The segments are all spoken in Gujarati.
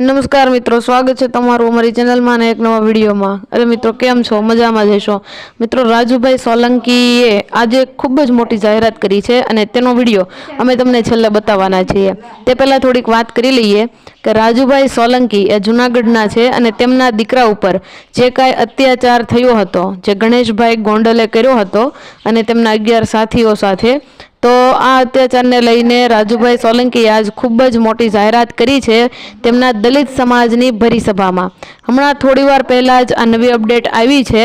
નમસ્કાર મિત્રો, સ્વાગત છે તમારું અમારી ચેનલમાં અને એક નવા વિડીયોમાં. અરે મિત્રો, કેમ છો? મજામાં જશો મિત્રો, રાજુભાઈ સોલંકીએ આજે ખૂબ જ મોટી જાહેરાત કરી છે અને તેનો વીડિયો અમે તમને છેલ્લે બતાવવાના છીએ. તે પહેલાં થોડીક વાત કરી લઈએ કે રાજુભાઈ સોલંકી એ જૂનાગઢના છે અને તેમના દીકરા ઉપર જે કાંઈ અત્યાચાર થયો હતો, જે ગણેશભાઈ ગોંડલે કર્યો હતો અને તેમના અગિયાર સાથીઓ સાથે તો આ અત્યાચારને લઈને રાજુભાઈ સોલંકીએ આજ ખૂબ જ મોટી જાહેરાત કરી છે તેમના દલિત સમાજની ભરી સભામાં. હમણાં થોડીવાર પહેલાં જ આ નવી અપડેટ આવી છે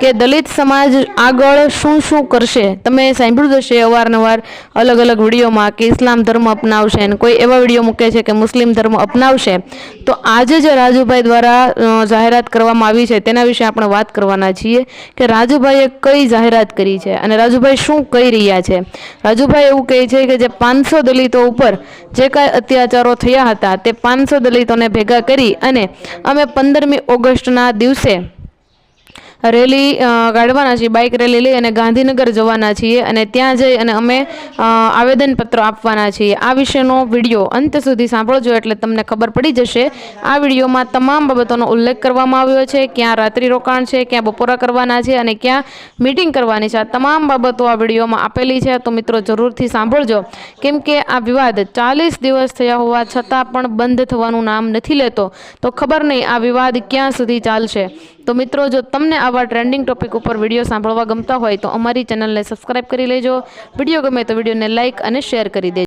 કે દલિત સમાજ આગળ શું શું કરશે. તમે સાંભળ્યું હશે અવારનવાર અલગ અલગ વિડીયોમાં કે ઇસ્લામ ધર્મ અપનાવશે અને કોઈ એવા વીડિયો મૂકે છે કે મુસ્લિમ ધર્મ અપનાવશે. તો આજે જે રાજુભાઈ દ્વારા જાહેરાત કરવામાં આવી છે. તેના વિશે આપણે વાત કરવાના છીએ કે રાજુભાઈએ કઈ જાહેરાત કરી છે અને રાજુભાઈ શું કહી રહ્યા છે. રાજુભાઈ એવું કહે છે કે જે પાંચસો દલિતો ઉપર જે કાંઈ અત્યાચારો થયા હતા, તે પાંચસો દલિતોને ભેગા કરી અને અમે પંદરમી ઓગસ્ટના દિવસે રેલી કાઢવાના છીએ, બાઇક રેલી લઈ અને ગાંધીનગર જવાના છીએ અને ત્યાં જઈ અને અમે આવેદનપત્રો આપવાના છીએ. આ વિશેનો વીડિયો અંત સુધી સાંભળજો એટલે તમને ખબર પડી જશે. આ વિડીયોમાં તમામ બાબતોનો ઉલ્લેખ કરવામાં આવ્યો છે. ક્યાં રાત્રિ રોકાણ છે, ક્યાં બપોરા કરવાના છે અને ક્યાં મીટિંગ કરવાની છે. આ તમામ બાબતો આ વિડીયોમાં આપેલી છે. તો મિત્રો જરૂરથી સાંભળજો. કેમ કે આ વિવાદ ચાલીસ દિવસ થયા હોવા છતાં પણ બંધ થવાનું નામ નથી લેતો. તો ખબર નહીં આ વિવાદ ક્યાં સુધી ચાલશે. તો મિત્રો જો તમને આવા ટ્રેન્ડિંગ ટોપિક ઉપર વીડિયો સાંભળવા ગમતા હોય તો અમારી ચેનલને સબસ્ક્રાઇબ કરી લેજો. વીડિયો ગમે તો વિડીયોને લાઇક અને શેર કરી દેજો.